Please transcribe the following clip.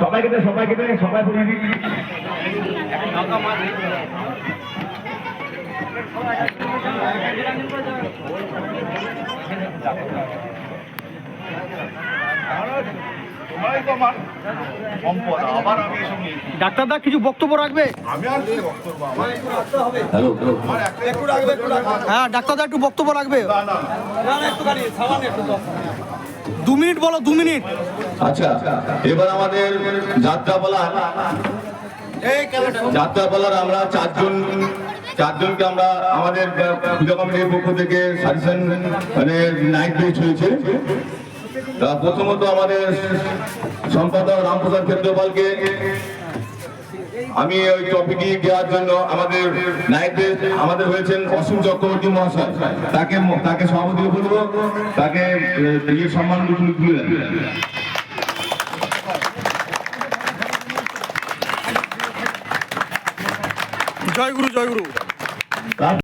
সবাইকে দে সবাইকে দে সবাই বলে দিই তোমরাই তো আমার সম্পদ আবার আমি এসব নিয়ে ডাক্তারদা কিছু বক্তব্য রাখবে? আমি আর কি বক্তব্য আমার হ্যালো আমার একটা হ্যাঁ ডাক্তারদা একটু বক্তব্য রাখবে না না দু মিনিট বলো দু মিনিট। আচ্ছা এবার আমাদের যাত্রা বলা যাত্রা বলার আমরা চারজন চারজনকে আমরা আমাদের পূজা কমিটির পক্ষ থেকে সাজেশন মানে নাইট বেচ হয়েছে প্রথমত আমাদের সম্পাদক রামপ্রসাদ ক্ষেত্রপালকে আমি ওই টপিকটি দেওয়ার জন্য আমাদের নাইট আমাদের হয়েছেন অসীম চক্রবর্তী মহাশয়। তাকে তাকে সভাপতি বলব তাকে সম্মান তুলে জয় গুরু জয় গুরু।